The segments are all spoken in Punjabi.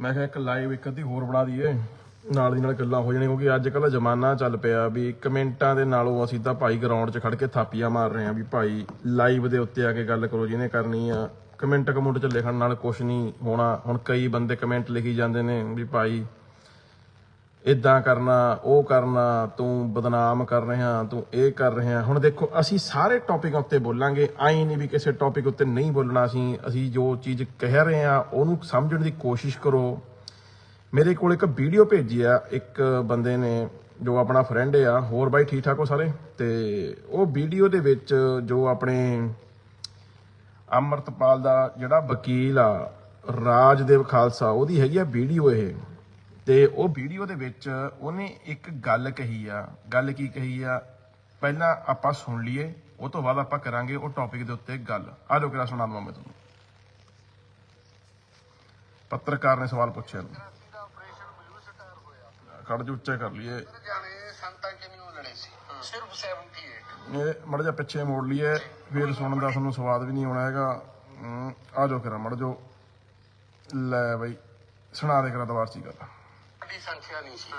ਮੈਂ ਕਿਹਾ ਇੱਕ ਲਾਈਵ ਇੱਕ ਅੱਧੀ ਹੋਰ ਬਣਾ ਦਈਏ। ਨਾਲ ਦੀ ਨਾਲ ਗੱਲਾਂ ਹੋ ਜਾਣੀਆਂ, ਕਿਉਂਕਿ ਅੱਜ ਕੱਲ੍ਹ ਜ਼ਮਾਨਾ ਚੱਲ ਪਿਆ ਵੀ ਕਮੈਂਟਾਂ ਦੇ ਨਾਲੋਂ ਅਸੀਂ ਤਾਂ ਭਾਈ ਗਰਾਊਂਡ 'ਚ ਖੜ ਕੇ ਥਾਪੀਆਂ ਮਾਰ ਰਹੇ ਆ ਵੀ ਭਾਈ ਲਾਈਵ ਦੇ ਉੱਤੇ ਆ ਕੇ ਗੱਲ ਕਰੋ ਜਿਹਨੇ ਕਰਨੀ ਆ। ਕਮੈਂਟ ਕਮੁੰਟ 'ਚ ਲਿਖਣ ਨਾਲ ਕੁਝ ਨਹੀਂ ਹੋਣਾ। ਹੁਣ ਕਈ ਬੰਦੇ ਕਮੈਂਟ ਲਿਖੀ ਜਾਂਦੇ ਨੇ ਵੀ ਭਾਈ ਇਦਾਂ ਕਰਨਾ, ਉਹ ਕਰਨਾ, ਤੂੰ ਬਦਨਾਮ ਕਰ ਰਿਹਾ, ਤੂੰ ਇਹ ਕਰ ਰਿਹਾ। ਹੁਣ ਦੇਖੋ, ਅਸੀਂ ਸਾਰੇ ਟੌਪਿਕ ਉੱਤੇ ਬੋਲਾਂਗੇ। ਆਈ ਨਹੀਂ ਵੀ ਕਿਸੇ ਟੌਪਿਕ ਉੱਤੇ ਨਹੀਂ ਬੋਲਣਾ ਅਸੀਂ ਅਸੀਂ ਜੋ ਚੀਜ਼ ਕਹਿ ਰਹੇ ਆ ਉਹਨੂੰ ਸਮਝਣ ਦੀ ਕੋਸ਼ਿਸ਼ ਕਰੋ। ਮੇਰੇ ਕੋਲ ਇੱਕ ਵੀਡੀਓ ਭੇਜੀ ਆ, ਇੱਕ ਬੰਦੇ ਨੇ, ਜੋ ਆਪਣਾ ਫਰੈਂਡ ਆ, ਹੋਰ ਬਾਈ ਠੀਕ ਠਾਕ ਹੋ ਸਾਰੇ? ਤੇ ਉਹ ਵੀਡੀਓ ਦੇ ਵਿੱਚ ਜੋ ਆਪਣੇ ਅਮਰਤਪਾਲ ਦਾ ਜਿਹੜਾ ਵਕੀਲ ਆ ਰਾਜਦੇਵ ਖਾਲਸਾ, ਉਹਦੀ ਹੈਗੀ ਆ ਵੀਡੀਓ ਇਹ। ਤੇ ਉਹ ਵੀਡੀਓ ਦੇ ਵਿੱਚ ਉਹਨੇ ਇੱਕ ਗੱਲ ਕਹੀ ਆ, ਗੱਲ ਕੀ ਕਹੀ ਆ? ਪਹਿਲਾਂ ਆਪਾਂ ਸੁਣ ਲਈਏ, ਉਹ ਤੋਂ ਬਾਅਦ ਆਪਾਂ ਕਰਾਂਗੇ ਉਹ ਟੌਪਿਕ ਦੇ ਉੱਤੇ ਗੱਲ। ਆ ਜਾਓ ਕਿਰਾ ਸੁਣਾ ਦਵਾਂ ਮੈਂ ਤੁਹਾਨੂੰ। ਪੱਤਰਕਾਰ ਨੇ ਸਵਾਲ ਪੁੱਛਿਆ ਨੂੰ। ਦਾ ਉੱਚਾ ਕਰ ਲਈਏ। ਜਾਣੇ ਸੰਤਾਂ ਸਿਰਫ 78 ਇਹ ਮੜ ਜਾ ਪਿੱਛੇ ਮੋੜ ਲਈਏ, ਫਿਰ ਸੁਣਨ ਦਾ ਤੁਹਾਨੂੰ ਸਵਾਦ ਵੀ ਨਹੀਂ ਆਉਣਾ ਹੈਗਾ। ਆ ਜਾਓ ਕਰਾ, ਮੜ ਜਾਓ। ਲੈ ਬਈ, ਸੁਣਾ ਦੇ ਕਰਾ ਦਵਾਰ ਸੀ ਗੱਲ। ਵੱਡੀ ਸੰਖਿਆ ਨਹੀਂ ਸੀ।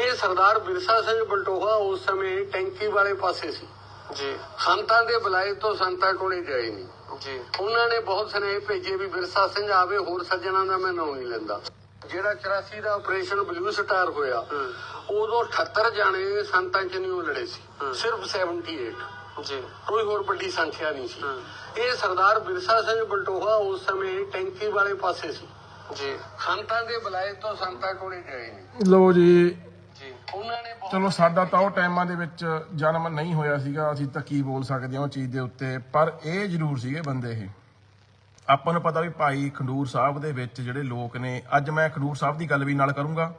ਇਹ ਸਰਦਾਰ ਬਿਰਸਾ ਸਿੰਘ ਬਲਟੋਹਾ ਉਸ ਸਮੇਂ ਟੈਂਕੀ ਵਾਲੇ ਪਾਸੇ ਸੀ। ਜੀ। ਸੰਤਾਂ ਦੇ ਬੁਲਾਏ ਤੋਂ ਸੰਤਾਂ ਕੋਲੇ ਗਏ ਨਹੀਂ। ਜੀ। ਉਹਨਾਂ ਨੇ ਬਹੁਤ ਸੁਨੇਹੇ ਭੇਜੇ ਵੀ ਬਿਰਸਾ ਸਿੰਘ ਆਵੇ ਹੋਰ ਸੱਜਣਾ ਦਾ ਮੈਂ ਨਾਂ ਨਹੀਂ ਲੈਂਦਾ। ਜਿਹੜਾ 84 ਦਾ ਆਪਰੇਸ਼ਨ ਬਲੂ ਸਟਾਰ ਹੋਇਆ ਉਦੋਂ 78 ਜਾਣੇ ਸੰਤਾਂ ਚ ਨਹੀਂ ਉਹ ਲੜੇ ਸੀ ਸਿਰਫ 78 ਜੀ। ਕੋਈ ਹੋਰ ਵੱਡੀ ਸੰਖਿਆ ਨਹੀਂ ਸੀ। ਇਹ ਸਰਦਾਰ ਬਿਰਸਾ ਸਿੰਘ ਬਲਟੋਹਾ ਉਸ ਸਮੇਂ ਟੈਂਕੀ ਵਾਲੇ ਪਾਸੇ ਸੀ। ਜੀ। ਸੰਤਾਂ ਦੇ ਬੁਲਾਏ ਤੋਂ ਸੰਤਾਂ ਕੋਲੇ ਗਏ ਨਹੀਂ ਲੋ ਜੀ। ਜੀ। ਉਹਨਾਂ ਨੇ ਬਹੁਤ ਚਲੋ ਸਾਡਾ ਤਾਂ ਉਹ ਟਾਈਮਾਂ ਦੇ ਵਿੱਚ ਜਨਮ ਨਹੀਂ ਹੋਇਆ ਸੀਗਾ ਅਸੀਂ ਤਾਂ ਕੀ ਬੋਲ ਸਕਦੇ ਹਾਂ ਉਹ ਚੀਜ਼ ਦੇ ਉੱਤੇ। ਪਰ ਇਹ ਜ਼ਰੂਰ ਸੀਗੇ ਬੰਦੇ ਇਹ। ਆਪਾਂ ਨੂੰ ਪਤਾ ਵੀ ਭਾਈ ਖੰਡੂਰ ਸਾਹਿਬ ਦੇ ਵਿੱਚ ਜਿਹੜੇ ਲੋਕ ਨੇ ਅੱਜ ਮੈਂ ਖੰਡੂਰ ਸਾਹਿਬ ਦੀ ਗੱਲ ਵੀ ਨਾਲ ਕਰੂੰਗਾ।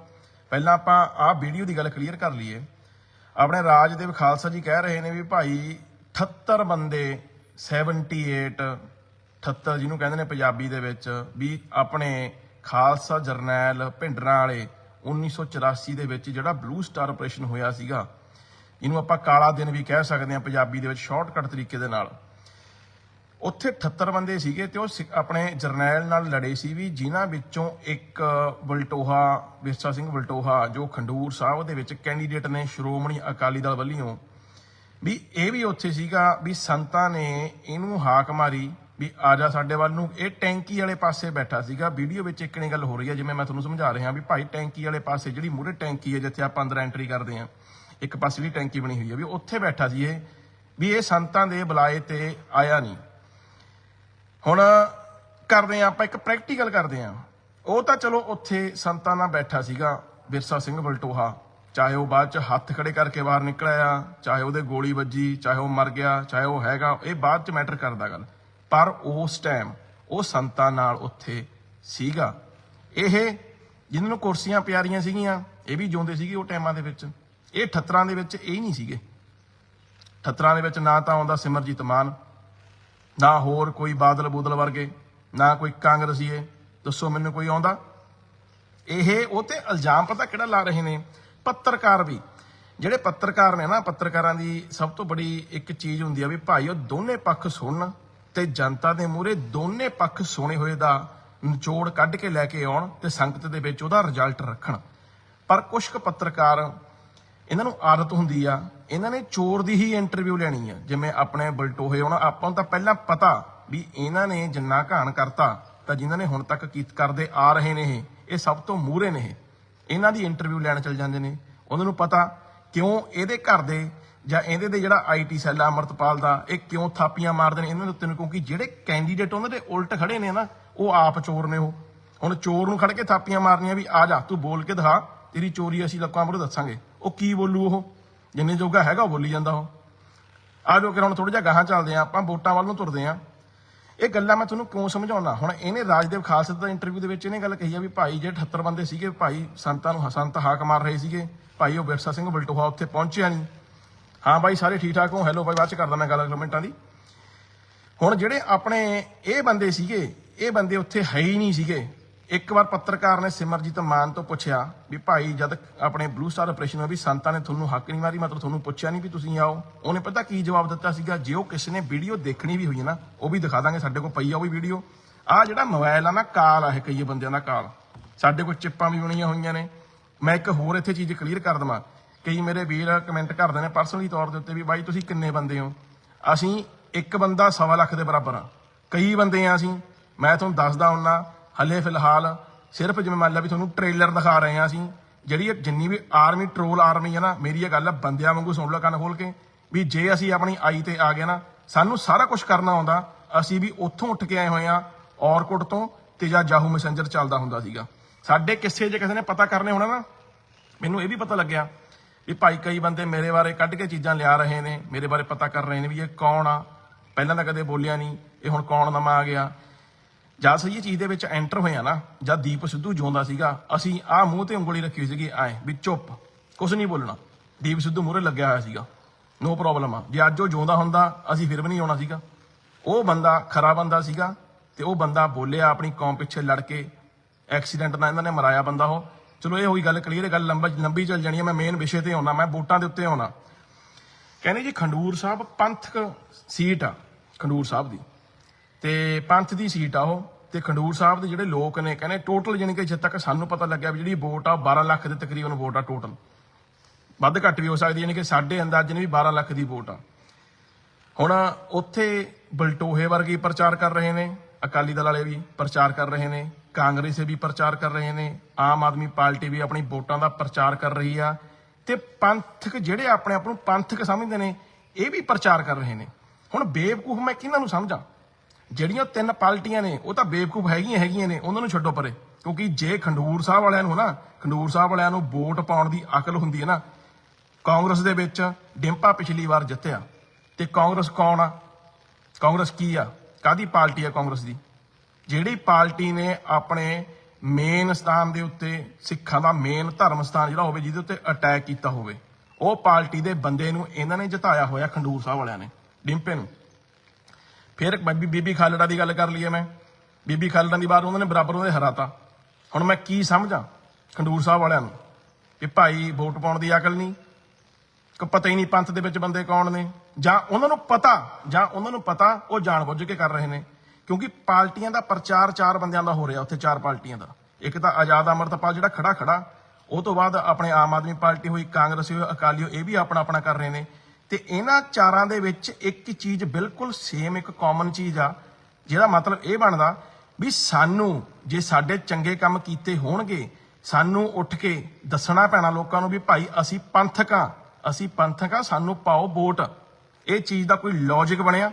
ਪਹਿਲਾਂ ਆਪਾਂ ਆਹ ਵੀਡੀਓ ਦੀ ਗੱਲ ਕਲੀਅਰ ਕਰ ਲਈਏ। ਆਪਣੇ ਰਾਜਦੇਵ ਖਾਲਸਾ ਜੀ ਕਹਿ ਰਹੇ ਨੇ ਵੀ ਭਾਈ 78 ਬੰਦੇ 78 78 ਜਿਹਨੂੰ ਕਹਿੰਦੇ ਨੇ ਪੰਜਾਬੀ ਦੇ ਵਿੱਚ, ਵੀ ਆਪਣੇ ਖਾਲਸਾ ਜਰਨੈਲ ਭਿੰਡਰਾਂ ਵਾਲੇ 1984 ਦੇ ਵਿੱਚ ਜਿਹੜਾ ਬਲੂ ਸਟਾਰ ਆਪਰੇਸ਼ਨ ਹੋਇਆ ਸੀਗਾ, ਇਹਨੂੰ ਆਪਾਂ ਕਾਲਾ ਦਿਨ ਵੀ ਕਹਿ ਸਕਦੇ ਹਾਂ ਪੰਜਾਬੀ ਦੇ ਵਿੱਚ ਸ਼ਾਰਟਕਟ ਤਰੀਕੇ ਦੇ ਨਾਲ। ਉੱਥੇ 78 ਬੰਦੇ ਸੀਗੇ ਤੇ ਉਹ ਸਿ- ਆਪਣੇ ਜਰਨੈਲ ਨਾਲ ਲੜੇ ਸੀ ਵੀ ਜਿਨ੍ਹਾਂ ਵਿੱਚੋਂ ਇੱਕ ਬਲਟੋਹਾ ਵਿਰਸਾ ਸਿੰਘ ਬਲਟੋਹਾ ਜੋ ਖੰਡੂਰ ਸਾਹਿਬ ਦੇ ਵਿੱਚ ਕੈਂਡੀਡੇਟ ਨੇ ਸ਼੍ਰੋਮਣੀ ਅਕਾਲੀ ਦਲ ਵੱਲੋਂ, ਵੀ ਇਹ ਵੀ ਉੱਥੇ ਸੀਗਾ ਵੀ ਸੰਤਾਂ ਨੇ ਇਹਨੂੰ ਹਾਕ ਮਾਰੀ ਵੀ ਆ ਜਾ ਸਾਡੇ ਵੱਲ ਨੂੰ। ਇਹ ਟੈਂਕੀ ਵਾਲੇ ਪਾਸੇ ਬੈਠਾ ਸੀਗਾ। ਵੀਡੀਓ ਵਿੱਚ ਇੱਕ ਨੇ ਗੱਲ ਹੋ ਰਹੀ ਹੈ, ਜਿਵੇਂ ਮੈਂ ਤੁਹਾਨੂੰ ਸਮਝਾ ਰਿਹਾ ਵੀ ਭਾਈ ਟੈਂਕੀ ਵਾਲੇ ਪਾਸੇ ਜਿਹੜੀ ਮੂਹਰੇ ਟੈਂਕੀ ਹੈ, ਜਿੱਥੇ ਆਪਾਂ ਅੰਦਰ ਐਂਟਰੀ ਕਰਦੇ ਹਾਂ, ਇੱਕ ਪਾਸੇ ਵੀ ਟੈਂਕੀ ਬਣੀ ਹੋਈ ਹੈ, ਵੀ ਉੱਥੇ ਬੈਠਾ ਸੀ ਇਹ, ਵੀ ਇਹ ਸੰਤਾਂ ਦੇ ਬੁਲਾਏ ਤੇ ਆਇਆ ਨਹੀਂ। ਹੁਣ ਕਰਦੇ ਆ ਆਪਾਂ ਇੱਕ ਪ੍ਰੈਕਟੀਕਲ ਕਰਦੇ ਆ ਉਹ ਤਾਂ ਚਲੋ ਉੱਥੇ ਸੰਤਾਂ ਨਾਲ ਬੈਠਾ ਸੀਗਾ, ਬਿਰਸਾ ਸਿੰਘ ਬਲਟੋਹਾ। ਚਾਹੇ ਉਹ ਬਾਅਦ ਚ ਹੱਥ ਖੜੇ ਕਰਕੇ ਬਾਹਰ ਨਿਕਲਿਆ ਚਾਹੇ ਉਹਦੇ ਗੋਲੀ ਵੱਜੀ, ਚਾਹੇ ਉਹ ਮਰ ਗਿਆ, ਚਾਹੇ ਉਹ ਹੈਗਾ, ਇਹ ਬਾਅਦ ਚ ਮੈਟਰ ਕਰਦਾ ਗੱਲ। ਪਰ ਉਸ ਟਾਈਮ ਉਹ ਸੰਤਾਂ ਨਾਲ ਉੱਥੇ ਸੀਗਾ। ਇਹ ਜਿਨ੍ਹਾਂ ਨੂੰ ਕੁਰਸੀਆਂ ਪਿਆਰੀਆਂ ਸੀਗੀਆਂ, ਇਹ ਵੀ ਜਿਉਂਦੇ ਸੀਗੇ ਉਹ ਟਾਈਮਾਂ ਦੇ ਵਿੱਚ। ਇਹ 78 ਦੇ ਵਿੱਚ ਇਹ ਨਹੀਂ ਸੀਗੇ। 78 ਦੇ ਵਿੱਚ ਨਾ ਤਾਂ ਆਉਂਦਾ ਸਿਮਰਜੀਤ ਮਾਨ, ਨਾ ਹੋਰ ਕੋਈ ਬਾਦਲ ਬੂਦਲ ਵਰਗੇ, ਨਾ ਕੋਈ ਕਾਂਗਰਸੀਏ ਦੱਸੋ ਮੈਨੂੰ ਕੋਈ ਆਉਂਦਾ? ਇਹ ਉਹ ਤੇ ਇਲਜ਼ਾਮ ਪਤਾ ਕਿਹੜਾ ਲਾ ਰਹੇ ਨੇ? ਪੱਤਰਕਾਰ ਵੀ। ਜਿਹੜੇ ਪੱਤਰਕਾਰ ਨੇ ਨਾ, ਪੱਤਰਕਾਰਾਂ ਦੀ ਸਭ ਤੋਂ ਬੜੀ ਇੱਕ ਚੀਜ਼ ਹੁੰਦੀ ਆ ਵੀ ਭਾਈ ਉਹ ਦੋਨੇ ਪੱਖ ਸੁਣਨ। ਤੇ ਜਨਤਾ ਦੇ ਮੂਹਰੇ ਦੋਨੇ ਪੱਖ ਸੁਣੇ ਹੋਏ ਦਾ ਨਿਚੋੜ ਕੱਢ ਕੇ ਲੈ ਕੇ ਆਉਣ ਤੇ ਸੰਗਤ ਦੇ ਵਿੱਚ ਉਹਦਾ ਰਿਜ਼ਲਟ ਰੱਖਣ। ਪਰ ਕੁਝ ਕੁ ਪੱਤਰਕਾਰ ਇਹਨਾਂ ਨੂੰ ਆਦਤ ਹੁੰਦੀ ਆ, ਇਹਨਾਂ ਨੇ ਚੋਰ ਦੀ ਹੀ ਇੰਟਰਵਿਊ ਲੈਣੀ ਆ। ਜਿਵੇਂ ਆਪਣੇ ਬਲਟੋਹੇ ਹੁਣ ਆਪਾਂ ਨੂੰ ਤਾਂ ਪਹਿਲਾਂ ਪਤਾ ਵੀ ਇਹਨਾਂ ਨੇ ਜਿੰਨਾ ਘਾਣ ਕਰਤਾ, ਤਾਂ ਜਿਨ੍ਹਾਂ ਨੇ ਹੁਣ ਤੱਕ ਕੀਤ ਕਰਦੇ ਆ ਰਹੇ ਨੇ ਇਹ ਇਹ ਸਭ ਤੋਂ ਮੂਹਰੇ ਨੇ ਇਹ। ਇਹਨਾਂ ਦੀ ਇੰਟਰਵਿਊ ਲੈਣ ਚਲ ਜਾਂਦੇ ਨੇ। ਉਹਨਾਂ ਨੂੰ ਪਤਾ ਕਿਉਂ ਇਹਦੇ ਘਰ ਦੇ ਜਾਂ ਇਹਦੇ ਦੇ ਜਿਹੜਾ ਆਈਟੀ ਸੈੱਲ ਆ, ਅਮਰਤਪਾਲ ਦਾ, ਇਹ ਕਿਉਂ ਥਾਪੀਆਂ ਮਾਰਦੇ ਨੇ ਇਹਨਾਂ ਦੇ ਉੱਤੇ ਨੂੰ? ਕਿਉਂਕਿ ਜਿਹੜੇ ਕੈਂਡੀਡੇਟ ਉਹਨਾਂ ਦੇ ਉਲਟ ਖੜੇ ਨੇ ਨਾ, ਉਹ ਆਪ ਚੋਰ ਨੇ ਉਹ। ਹੁਣ ਚੋਰ ਨੂੰ ਖੜ ਕੇ ਥਾਪੀਆਂ ਮਾਰਨੀਆਂ ਵੀ, ਆ ਜਾ, ਤੂੰ ਬੋਲ ਕੇ ਦਿਖਾ, ਤੇਰੀ ਚੋਰੀ ਅਸੀਂ ਲੋਕਾਂ ਮੂਹਰੇ ਦੱਸਾਂਗੇ। ਉਹ ਕੀ ਬੋਲੂ ਉਹ? ਜਿੰਨੇ ਜੋਗਾ ਹੈਗਾ ਉਹ ਬੋਲੀ ਜਾਂਦਾ ਉਹ। ਆ ਜੋ ਕਿ ਹੁਣ ਥੋੜਾ ਜਿਹਾ ਗਾਹਾਂ ਚੱਲਦੇ ਆ, ਆਪਾਂ ਵੋਟਾਂ ਵੱਲ ਨੂੰ ਤੁਰਦੇ ਆ। ਇਹ ਗੱਲਾਂ ਮੈਂ ਤੁਹਾਨੂੰ ਕਿਉਂ ਸਮਝਾਉਣਾ ਹੁਣ ਇਹਨੇ ਰਾਜਦੇਵ ਖਾਲਸਾ ਦਾ ਇੰਟਰਵਿਊ ਦੇ ਵਿੱਚ ਇਹਨੇ ਗੱਲ ਕਹੀ ਆ ਵੀ ਭਾਈ ਜੇ 78 ਬੰਦੇ ਸੀਗੇ, ਭਾਈ ਸੰਤਾਂ ਨੂੰ ਹਸੰਤ ਹਾਕ ਮਾਰ ਰਹੇ ਸੀਗੇ, ਭਾਈ ਉਹ ਬਿਰਸਾ ਸਿੰਘ ਬਲਟੋਹਾ ਉੱਥੇ ਪਹੁੰਚਿਆ ਨਹੀਂ। ਹਾਂ ਬਾਈ, ਸਾਰੇ ਠੀਕ ਠਾਕ ਹੋ? ਹੈਲੋ ਬਾਈ, ਬਾਅਦ ਚ ਕਰਦਾ ਮੈਂ ਗੱਲ ਕਮੈਂਟਾਂ ਦੀ। ਹੁਣ ਜਿਹੜੇ ਆਪਣੇ ਇਹ ਬੰਦੇ ਸੀਗੇ, ਇਹ ਬੰਦੇ ਉੱਥੇ ਹੈ ਹੀ ਨਹੀਂ ਸੀਗੇ। ਇੱਕ ਵਾਰ ਪੱਤਰਕਾਰ ਨੇ ਸਿਮਰਜੀਤ ਮਾਨ ਤੋਂ ਪੁੱਛਿਆ ਵੀ ਭਾਈ, ਜਦ ਆਪਣੇ ਬਲੂ ਸਟਾਰ ਆਪਰੇਸ਼ਨ ਹੋਇਆ ਵੀ ਸੰਤਾਂ ਨੇ ਤੁਹਾਨੂੰ ਹੱਕ ਨਹੀਂ ਮਾਰੀ, ਮਤਲਬ ਤੁਹਾਨੂੰ ਪੁੱਛਿਆ ਨਹੀਂ ਵੀ ਤੁਸੀਂ ਆਓ। ਉਹਨੇ ਪਤਾ ਕੀ ਜਵਾਬ ਦਿੱਤਾ ਸੀਗਾ? ਜੇ ਉਹ ਕਿਸੇ ਨੇ ਵੀਡੀਓ ਦੇਖਣੀ ਵੀ ਹੋਈ ਹੈ ਨਾ, ਉਹ ਵੀ ਦਿਖਾ ਦਾਂਗੇ, ਸਾਡੇ ਕੋਲ ਪਈ ਆ ਉਹ ਵੀ ਵੀਡੀਓ। ਆ ਜਿਹੜਾ ਮੋਬਾਈਲ ਆ ਨਾ, ਕਾਲ ਆ ਇਹ ਕਈ ਬੰਦਿਆਂ ਦਾ ਕਾਲ। ਸਾਡੇ ਕੋਲ ਚਿੱਪਾਂ ਵੀ ਬਣੀਆਂ ਹੋਈਆਂ ਨੇ। ਮੈਂ ਇੱਕ ਹੋਰ ਇੱਥੇ ਚੀਜ਼ ਕਲੀਅਰ ਕਰ ਦਵਾਂ। ਕਈ ਮੇਰੇ ਵੀਰ ਕਮੈਂਟ ਕਰਦੇ ਨੇ ਪਰਸਨਲੀ ਤੌਰ ਦੇ ਉੱਤੇ ਵੀ ਬਾਈ ਤੁਸੀਂ ਕਿੰਨੇ ਬੰਦੇ ਹੋ? ਅਸੀਂ ਇੱਕ ਬੰਦਾ ਸਵਾ ਲੱਖ ਦੇ ਬਰਾਬਰ ਆ ਕਈ ਬੰਦੇ ਆ ਅਸੀਂ। ਮੈਂ ਤੁਹਾਨੂੰ ਦੱਸਦਾ ਹੁੰਨਾ ਹੱਲੇ ਫਿਲਹਾਲ ਸਿਰਫ ਜਿਵੇਂ ਮੰਨ ਲਾ ਵੀ ਤੁਹਾਨੂੰ ਟ੍ਰੇਲਰ ਦਿਖਾ ਰਹੇ ਆ ਅਸੀਂ। ਜਿਹੜੀ ਜਿੰਨੀ ਵੀ ਆਰਮੀ ਟਰੋਲ ਆਰਮੀ ਹੈ ਨਾ ਮੇਰੀ ਇਹ ਗੱਲ ਆ, ਬੰਦਿਆਂ ਵਾਂਗੂ ਸੁਣ ਲਓ ਕੰਨ ਖੋਲ ਕੇ ਵੀ ਜੇ ਅਸੀਂ ਆਪਣੀ ਆਈ ਤੇ ਆ ਗਏ ਨਾ ਸਾਨੂੰ ਸਾਰਾ ਕੁਝ ਕਰਨਾ ਆਉਂਦਾ। ਅਸੀਂ ਵੀ ਉੱਥੋਂ ਉੱਠ ਕੇ ਆਏ ਹੋਏ ਆ ਔਰਕੁੱਟ ਤੋਂ ਤੇ ਜਾਂ ਜਾਹੂ ਮੈਸੇਂਜਰ ਚੱਲਦਾ ਹੁੰਦਾ ਸੀਗਾ। ਸਾਡੇ ਕਿੱਸੇ ਜੇ ਕਿਸੇ ਨੇ ਪਤਾ ਕਰਨੇ ਹੋਣਾ ਨਾ ਮੈਨੂੰ ਇਹ ਵੀ ਪਤਾ ਲੱਗਿਆ ਵੀ ਭਾਈ ਕਈ ਬੰਦੇ ਮੇਰੇ ਬਾਰੇ ਕੱਢ ਕੇ ਚੀਜ਼ਾਂ ਲਿਆ ਰਹੇ ਨੇ, ਮੇਰੇ ਬਾਰੇ ਪਤਾ ਕਰ ਰਹੇ ਨੇ ਵੀ ਇਹ ਕੌਣ ਆ। ਪਹਿਲਾਂ ਤਾਂ ਕਦੇ ਬੋਲਿਆ ਨਹੀਂ, ਇਹ ਹੁਣ ਕੌਣ ਨਵਾਂ ਆ ਗਿਆ। ਜਦ ਸਹੀ ਇਹ ਚੀਜ਼ ਦੇ ਵਿੱਚ ਐਂਟਰ ਹੋਇਆ ਨਾ, ਜਦ ਦੀਪ ਸਿੱਧੂ ਜਿਉਂਦਾ ਸੀਗਾ, ਅਸੀਂ ਆਹ ਮੂੰਹ ਤੇ ਉਂਗਲੀ ਰੱਖੀ ਸੀਗੀ, ਐ, ਵੀ ਚੁੱਪ ਕੁਝ ਨਹੀਂ ਬੋਲਣਾ। ਦੀਪ ਸਿੱਧੂ ਮੂਹਰੇ ਲੱਗਿਆ ਹੋਇਆ ਸੀਗਾ। ਨੋ ਪ੍ਰੋਬਲਮ ਆ। ਜੇ ਅੱਜ ਉਹ ਜਿਉਂਦਾ ਹੁੰਦਾ, ਅਸੀਂ ਫਿਰ ਵੀ ਨਹੀਂ ਆਉਣਾ ਸੀਗਾ। ਉਹ ਬੰਦਾ ਖਰਾ ਬੰਦਾ ਸੀਗਾ ਤੇ ਉਹ ਬੰਦਾ ਬੋਲਿਆ ਆਪਣੀ ਕੌਮ ਪਿੱਛੇ ਲੜ ਕੇ, ਐਕਸੀਡੈਂਟ ਨਾਲ ਇਹਨਾਂ ਨੇ ਮਰਾਇਆ ਬੰਦਾ ਉਹ। ਚਲੋ ਇਹ ਹੋਈ ਗੱਲ ਕਲੀਅਰ ਗੱਲ ਲੰਬਾ ਲੰਬੀ ਚੱਲ ਜਾਣੀ ਹੈ ਮੈਂ ਮੇਨ ਵਿਸ਼ੇ ਤੇ ਆਉਣਾ, ਮੈਂ ਵੋਟਾਂ ਦੇ ਉੱਤੇ ਆਉਣਾ। ਕਹਿੰਦੇ ਜੀ ਖੰਡੂਰ ਸਾਹਿਬ ਪੰਥਕ ਸੀਟ ਆ, ਖੰਡੂਰ ਸਾਹਿਬ ਦੀ। ਤੇ ਪੰਥ ਦੀ ਸੀਟ ਆ ਉਹ, ਤੇ ਖੰਡੂਰ ਸਾਹਿਬ ਦੇ ਜਿਹੜੇ ਲੋਕ ਨੇ, ਕਹਿੰਦੇ ਟੋਟਲ ਜਾਣੀ ਕਿ ਜਿੱਥੇ ਤੱਕ ਸਾਨੂੰ ਪਤਾ ਲੱਗਿਆ ਵੀ ਜਿਹੜੀ ਵੋਟ ਆ ਉਹ 12 ਲੱਖ ਦੇ ਤਕਰੀਬਨ ਵੋਟ ਆ ਟੋਟਲ ਵੱਧ ਘੱਟ ਵੀ ਹੋ ਸਕਦੀ ਯਾਨੀ ਕਿ ਸਾਡੇ ਅੰਦਾਜ਼ੇ ਨੇ ਵੀ 12 ਲੱਖ ਦੀ ਵੋਟ ਆ। ਹੁਣ ਉੱਥੇ ਬਲਟੋਹੇ ਵਰਗੇ ਪ੍ਰਚਾਰ ਕਰ ਰਹੇ ਨੇ, ਅਕਾਲੀ ਦਲ ਵਾਲੇ ਵੀ ਪ੍ਰਚਾਰ ਕਰ ਰਹੇ ਨੇ। ਕਾਂਗਰਸੇ ਵੀ ਪ੍ਰਚਾਰ ਕਰ ਰਹੇ ਨੇ, ਆਮ ਆਦਮੀ ਪਾਰਟੀ ਵੀ ਆਪਣੀ ਵੋਟਾਂ ਦਾ ਪ੍ਰਚਾਰ ਕਰ ਰਹੀ ਆ, ਤੇ ਪੰਥਕ ਜਿਹੜੇ ਆਪਣੇ ਆਪ ਨੂੰ ਪੰਥਕ ਸਮਝਦੇ ਨੇ, ਇਹ ਵੀ ਪ੍ਰਚਾਰ ਕਰ ਰਹੇ ਨੇ। ਹੁਣ ਬੇਵਕੂਫ ਮੈਂ ਕਿਹਨਾਂ ਨੂੰ ਸਮਝਾਂ? ਜਿਹੜੀਆਂ ਤਿੰਨ ਪਾਰਟੀਆਂ ਨੇ, ਉਹ ਤਾਂ ਬੇਵਕੂਫ ਹੈਗੀਆਂ ਹੈਗੀਆਂ ਨੇ, ਉਹਨਾਂ ਨੂੰ ਛੱਡੋ ਪਰੇ। ਕਿਉਂਕਿ ਜੇ ਖੰਡੂਰ ਸਾਹਿਬ ਵਾਲਿਆਂ ਨੂੰ ਨਾ, ਖੰਡੂਰ ਸਾਹਿਬ ਵਾਲਿਆਂ ਨੂੰ ਵੋਟ ਪਾਉਣ ਦੀ ਅਕਲ ਹੁੰਦੀ ਹੈ ਨਾ, ਕਾਂਗਰਸ ਦੇ ਵਿੱਚ ਡਿੰਪਾ ਪਿਛਲੀ ਵਾਰ ਜਿੱਤਿਆ, ਤੇ ਕਾਂਗਰਸ ਕੌਣ ਆ? ਕਾਂਗਰਸ ਕੀ ਆ? ਕਾਦੀ ਪਾਰਟੀ ਆ ਕਾਂਗਰਸ ਦੀ? ਜਿਹੜੀ ਪਾਰਟੀ ਨੇ ਆਪਣੇ ਮੇਨ ਸਥਾਨ ਦੇ ਉੱਤੇ, ਸਿੱਖਾਂ ਦਾ ਮੇਨ ਧਰਮ ਸਥਾਨ ਜਿਹੜਾ ਹੋਵੇ, ਜਿਹਦੇ ਉੱਤੇ ਅਟੈਕ ਕੀਤਾ ਹੋਵੇ, ਉਹ ਪਾਰਟੀ ਦੇ ਬੰਦੇ ਨੂੰ ਇਹਨਾਂ ਨੇ ਜਿਤਾਇਆ ਹੋਇਆ ਖੰਡੂਰ ਸਾਹਿਬ ਵਾਲਿਆਂ ਨੇ, ਡਿੰਪੇ ਨੂੰ। ਫਿਰ ਬੀਬੀ ਬੀਬੀ ਖਾਲੜਾ ਦੀ ਗੱਲ ਕਰ ਲਈਏ ਮੈਂ। ਬੀਬੀ ਖਾਲੜਾ ਦੀ ਬਾਤ ਉਹਨਾਂ ਨੇ ਬਰਾਬਰ ਉਹਦੇ ਹਰਾਤਾ। ਹੁਣ ਮੈਂ ਕੀ ਸਮਝਾਂ ਖੰਡੂਰ ਸਾਹਿਬ ਵਾਲਿਆਂ ਨੂੰ? ਕਿ ਭਾਈ ਵੋਟ ਪਾਉਣ ਦੀ ਅਕਲ ਨਹੀਂ ਕਿ ਪਤਾ ਹੀ ਨਹੀਂ ਪੰਥ ਦੇ ਵਿੱਚ ਬੰਦੇ ਕੌਣ ਨੇ, ਜਾਂ ਉਹਨਾਂ ਨੂੰ ਪਤਾ, ਜਾਂ ਉਹਨਾਂ ਨੂੰ ਪਤਾ ਉਹ ਜਾਣਬੁੱਝ ਕੇ ਕਰ ਰਹੇ ਨੇ। ਕਿਉਂਕਿ ਪਾਰਟੀਆਂ ਦਾ ਪ੍ਰਚਾਰ ਚਾਰ ਬੰਦਿਆਂ ਦਾ ਹੋ ਰਿਹਾ, ਉੱਥੇ ਚਾਰ ਪਾਰਟੀਆਂ ਦਾ। ਇੱਕ ਤਾਂ ਆਜ਼ਾਦ ਅਮਰਤਪਾਲ ਜਿਹੜਾ ਖੜਾ ਖੜਾ, ਉਹ ਤੋਂ ਬਾਅਦ ਆਪਣੇ ਆਮ ਆਦਮੀ ਪਾਰਟੀ ਹੋਈ, ਕਾਂਗਰਸੀ ਹੋਈ, ਅਕਾਲੀ ਹੋਈ, ਇਹ ਵੀ ਆਪਣਾ ਆਪਣਾ ਕਰ ਰਹੇ ਨੇ। ਤੇ ਇਹਨਾਂ ਚਾਰਾਂ ਦੇ ਵਿੱਚ ਇੱਕ ਚੀਜ਼ ਬਿਲਕੁਲ ਸੇਮ ਇੱਕ ਕਾਮਨ ਚੀਜ਼ ਆ, ਜਿਹਦਾ ਮਤਲਬ ਇਹ ਬਣਦਾ ਵੀ ਸਾਨੂੰ ਜੇ ਸਾਡੇ ਚੰਗੇ ਕੰਮ ਕੀਤੇ ਹੋਣਗੇ, ਸਾਨੂੰ ਉੱਠ ਕੇ ਦੱਸਣਾ ਪੈਣਾ ਲੋਕਾਂ ਨੂੰ ਵੀ ਭਾਈ ਅਸੀਂ ਪੰਥਕ ਆ, ਅਸੀਂ ਪੰਥਕ ਆ, ਸਾਨੂੰ ਪਾਓ ਵੋਟ। ਇਹ ਚੀਜ਼ ਦਾ ਕੋਈ ਲੌਜੀਕ ਬਣਿਆ।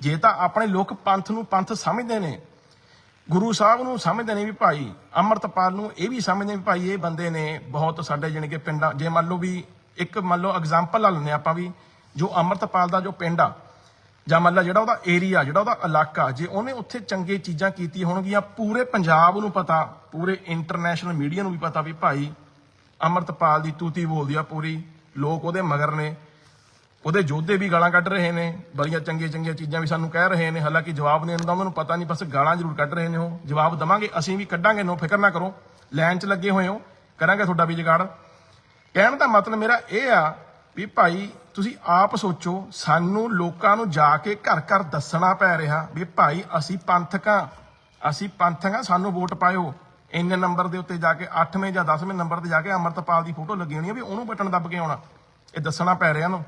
ਜੇ ਤਾਂ ਆਪਣੇ ਲੋਕ ਪੰਥ ਨੂੰ ਪੰਥ ਸਮਝਦੇ ਨੇ, ਗੁਰੂ ਸਾਹਿਬ ਨੂੰ ਸਮਝਦੇ ਨੇ ਵੀ ਭਾਈ, ਅੰਮ੍ਰਿਤਪਾਲ ਨੂੰ ਇਹ ਵੀ ਸਮਝਦੇ ਵੀ ਭਾਈ, ਇਹ ਬੰਦੇ ਨੇ ਬਹੁਤ ਸਾਡੇ ਜਾਣੀ ਕਿ ਪਿੰਡਾਂ, ਜੇ ਮੰਨ ਲਓ ਵੀ ਇੱਕ ਮੰਨ ਲਓ ਐਗਜ਼ਾਮਪਲ ਲਾ ਲੈਂਦੇ ਹਾਂ ਆਪਾਂ ਵੀ, ਜੋ ਅੰਮ੍ਰਿਤਪਾਲ ਦਾ ਜੋ ਪਿੰਡ ਆ, ਜਾਂ ਮੰਨ ਲਾ ਜਿਹੜਾ ਉਹਦਾ ਏਰੀਆ ਜਿਹੜਾ ਉਹਦਾ ਇਲਾਕਾ, ਜੇ ਉਹਨੇ ਉੱਥੇ ਚੰਗੇ ਚੀਜ਼ਾਂ ਕੀਤੀਆਂ ਹੋਣਗੀਆਂ, ਪੂਰੇ ਪੰਜਾਬ ਨੂੰ ਪਤਾ, ਪੂਰੇ ਇੰਟਰਨੈਸ਼ਨਲ ਮੀਡੀਆ ਨੂੰ ਵੀ ਪਤਾ ਵੀ ਭਾਈ, ਅੰਮ੍ਰਿਤਪਾਲ ਦੀ ਤੂਤੀ ਬੋਲਦੀ ਆ ਪੂਰੀ, ਲੋਕ ਉਹਦੇ ਮਗਰ ਨੇ ਉਹਦੇ ਯੋਧੇ ਵੀ ਗਾਲਾਂ ਕੱਢ ਰਹੇ ਨੇ, ਬੜੀਆਂ ਚੰਗੀਆਂ ਚੰਗੀਆਂ ਚੀਜ਼ਾਂ ਵੀ ਸਾਨੂੰ ਕਹਿ ਰਹੇ ਨੇ, ਹਾਲਾਂਕਿ ਜਵਾਬ ਨਹੀਂ ਦਿੰਦਾ ਉਹਨਾਂ ਨੂੰ, ਪਤਾ ਨਹੀਂ, ਬਸ ਗਾਲਾਂ ਜ਼ਰੂਰ ਕੱਢ ਰਹੇ ਨੇ ਉਹ। ਜਵਾਬ ਦਵਾਂਗੇ, ਅਸੀਂ ਵੀ ਕੱਢਾਂਗੇ, ਨੋ ਫਿਕਰ ਨਾ ਕਰੋ। ਲਾਈਨ 'ਚ ਲੱਗੇ ਹੋਏ ਹੋ, ਕਰਾਂਗੇ ਤੁਹਾਡਾ ਵੀ ਜਗਾੜ। ਕਹਿਣ ਦਾ ਮਤਲਬ ਮੇਰਾ ਇਹ ਆ ਵੀ ਭਾਈ, ਤੁਸੀਂ ਆਪ ਸੋਚੋ, ਸਾਨੂੰ ਲੋਕਾਂ ਨੂੰ ਜਾ ਕੇ ਘਰ ਘਰ ਦੱਸਣਾ ਪੈ ਰਿਹਾ ਵੀ ਭਾਈ, ਅਸੀਂ ਪੰਥਕਾਂ ਅਸੀਂ ਪੰਥਕਾਂ ਸਾਨੂੰ ਵੋਟ ਪਾਇਓ। ਇੰਨੇ ਨੰਬਰ ਦੇ ਉੱਤੇ ਜਾ ਕੇ 8ਵੇਂ ਜਾਂ 10ਵੇਂ ਨੰਬਰ ਤੇ ਜਾ ਕੇ ਅਮਰਤਪਾਲ ਦੀ ਫੋਟੋ ਲੱਗੀ ਹੋਣੀ ਆ ਵੀ ਉਹਨੂੰ ਬਟਨ ਦੱਬ ਕੇ ਆਉਣਾ। ਇਹ ਦੱਸਣਾ ਪੈ ਰਿਹਾ ਨੂੰ